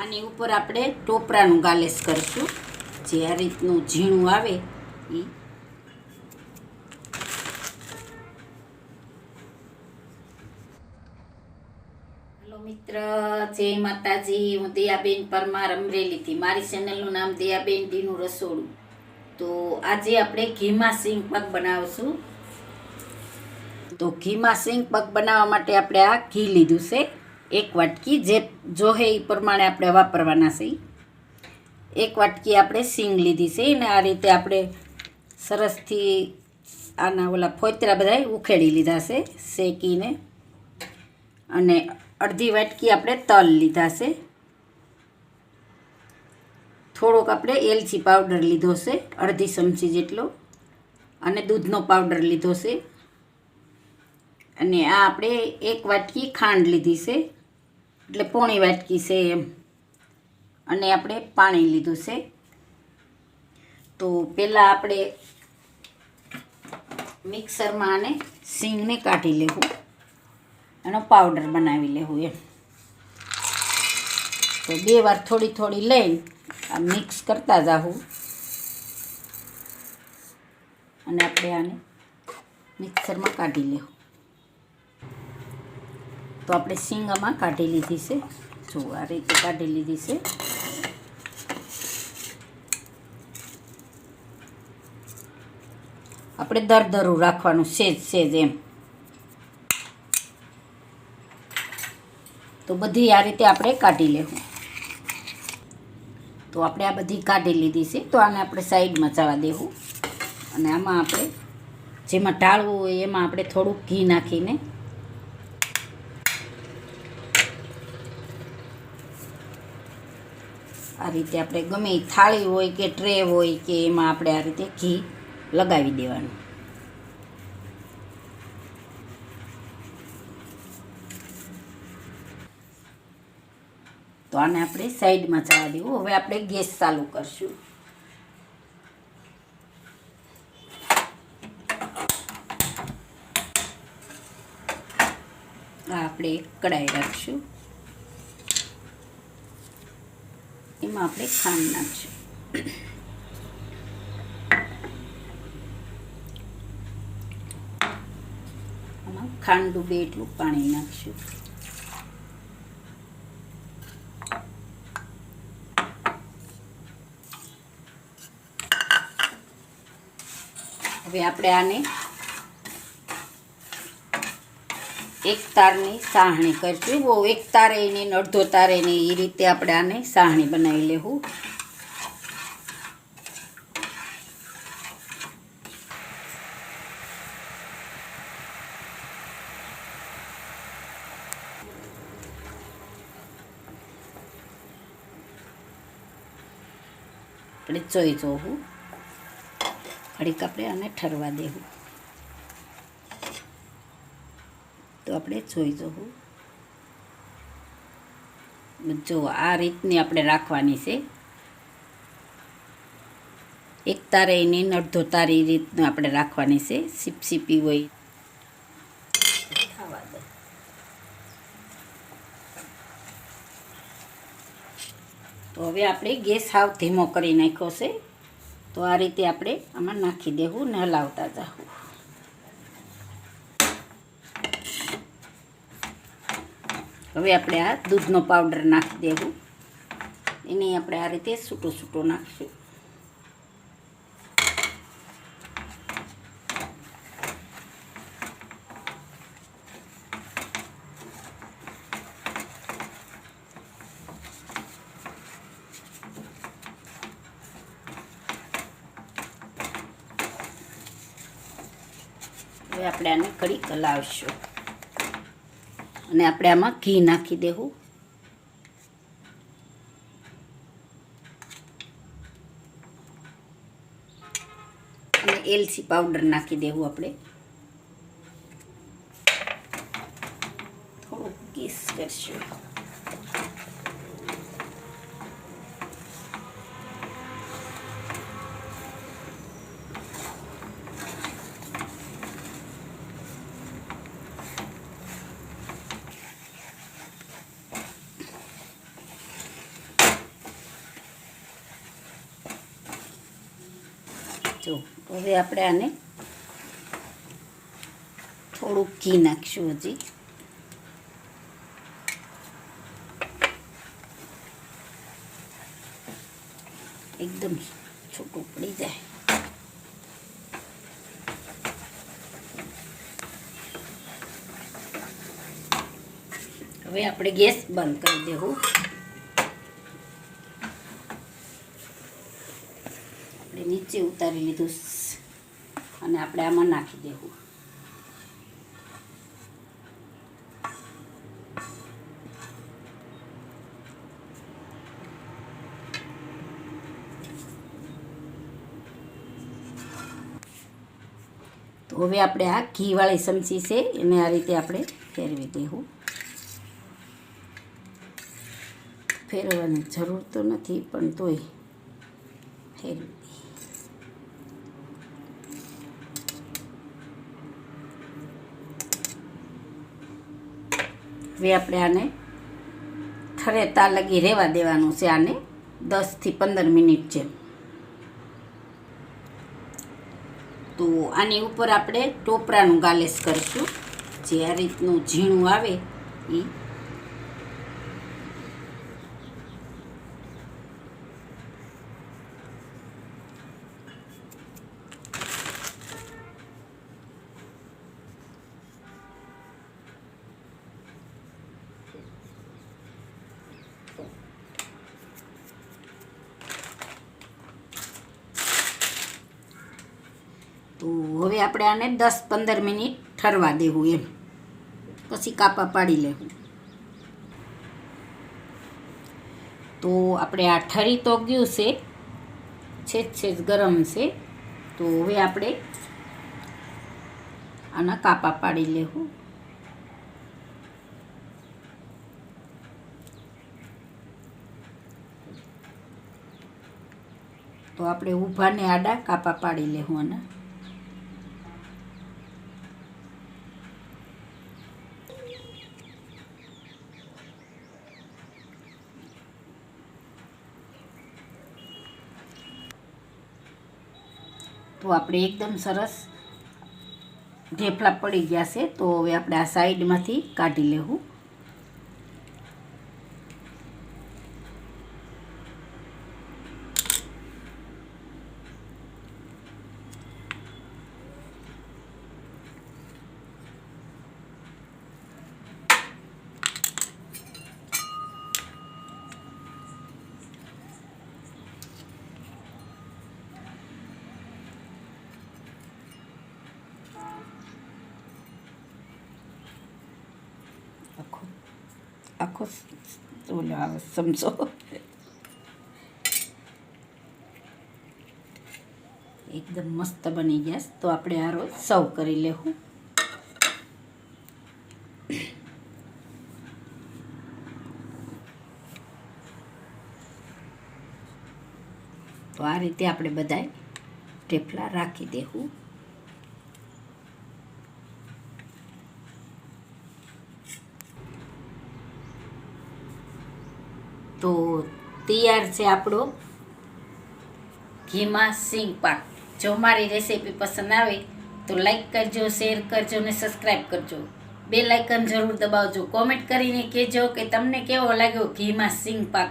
આની ઉપર આપણે ટોપરાનું ગાલેસ કરીશું. જે આ રીતનું ઝીણું આવે એ હેલો મિત્ર, જય માતાજી. હું દયાબેન પરમાર અમરેલીથી મારી ચેનલનું નામ દયાબેન ડીનું રસોડું. તો આજે આપણે ઘીમાં સિંગ પગ બનાવશું. તો ઘીમાં સિંગ પગ બનાવવા માટે આપણે આ ઘી લીધું છે. એક વાટકી જે જોહે એ પ્રમાણે આપણે વાપરવાના છે. એક વાટકી આપણે સિંગ લીધી છે અને આ રીતે આપણે સરસથી આના ઓલા ફોતરા બધા ઉખેડી લીધા છે, શેકીને. અને અડધી વાટકી આપણે તલ લીધા છે. થોડોક આપણે એલચી પાવડર લીધો છે, અડધી ચમચી જેટલો. અને દૂધનો પાવડર લીધો છે. અને આ આપણે એક વાટકી ખાંડ લીધી છે. એટલે પોણી વાટકી છે એમ. અને આપણે પાણી લીધું છે. તો પહેલાં આપણે મિક્સરમાં આને સિંગને કાઢી લેવું. એનો પાવડર બનાવી લેવું એમ. તો બે વાર થોડી થોડી લઈને આ મિક્સ કરતા જાવું અને આપણે આને મિક્સરમાં કાઢી લેવું. તો આપણે સિંગામાં કાઢી લીધી છે. જો, આ રીતે કાઢી લીધી છે. આપણે દરદરું રાખવાનું, સેજ સેજ એમ. તો બધી આ રીતે આપણે કાઢી લેવું. તો આપણે આ બધી કાઢી લીધી છે. તો આને આપણે સાઈડમાં જવા દેવું. અને આમાં આપણે, જેમાં ટાળવું હોય એમાં આપણે થોડુંક ઘી નાખીને આ રીતે આપણે ગમે એ થાળી હોય કે ટ્રે હોય કે એમાં આપણે આ રીતે ઘી લગાવી દેવાનું. તો આને આપણે સાઈડમાં જવા દેવું. હવે આપણે ગેસ ચાલુ કરશું. આપણે કડાઈ રાખશું. એમાં આપણે ખાંડ નાખશું. આમાં ખાંડ ડૂબે એટલું પાણી નાખશું. હવે આપણે આને એક તારની સાહણી કરશું. બહુ એક તારે નહીં અડધો તારે નહીં એ રીતે આપણે આને સાહણી બનાવી લેવું. આપણે જોઈ જોવું. ઘડીક આપણે આને ઠરવા દેવું. તો આપણે જોઈ જવું જો આ રીતની આપણે રાખવાની છે. એક તારે એની અડધો તારી રીતનું આપણે રાખવાની છે. સીપસીપી હોય. તો હવે આપણે ગેસ હાવ ધીમો કરી નાખ્યો છે. તો આ રીતે આપણે આમાં નાખી દેવું ને હલાવતા જાવું હવે આપણે આ દૂધનો પાવડર નાખી દેવું. એને આપણે આ રીતે સૂટો સૂટો નાખશું. હવે આપણે આને કડી હલાવશું. અને આપણે આમાં ઘી નાખી દેવું. અને એલચી પાવડર નાખી દેવું આપણે. થોડુંક ગેસ કરશું. જો, હવે આપણે આને થોડુંક ઘી નાખશું હજી. એકદમ છૂટું પડી જાય. હવે આપણે ગેસ બંધ કરી દેવું આપણે નીચે ઉતારી લીધું. અને આપણે આમાં નાખી દેવું. તો હવે આપણે આ ઘીવાળી સમસી છે, એને આ રીતે આપણે ફેરવી દેવું. ફેરવવાની જરૂર તો નથી, પણ તોય ફેરવી હવે આપણે આને ઠરેતા લગી રહેવા દેવાનું છે આને દસથી પંદર મિનિટ જેમ. તો આની ઉપર આપણે ટોપરાનું ગાલેસ કરીશું. જે આ રીતનું ઝીણું આવે એ તો હવે આપણે આને દસ પંદર મિનિટ ઠરવા દેવું એમ. પછી કાપા પાડી લેવું. તો આપણે આ ઠરી તો ગયું છે. છેજ છેજ ગરમ છે. તો હવે આપણે આના કાપા પાડી લેવું. તો આપણે ઊભાને આડા કાપા પાડી લેવું આના. તો આપણે એકદમ સરસ ઢેફલા પડી ગયા છે. તો હવે આપણે આ સાઈડમાંથી કાઢી લેવું. આખો આખો ઓલો આવે સમજો એકદમ મસ્ત બની ગયા તો આપણે આ રોજ સર્વ કરી લેવું તો આ રીતે આપણે બધાએ ટેફલા રાખી દેવું તો તૈયાર છે આપણો ઘીમાં સિંગ પાક. જો મારી રેસીપી પસંદ આવે તો લાઈક કરજો શેર કરજો ને સબસ્ક્રાઈબ કરજો. બે લાઇકન જરૂર દબાવજો. કોમેન્ટ કરીને કહેજો કે તમને કેવો લાગ્યો ઘીમાં સિંગ પાક.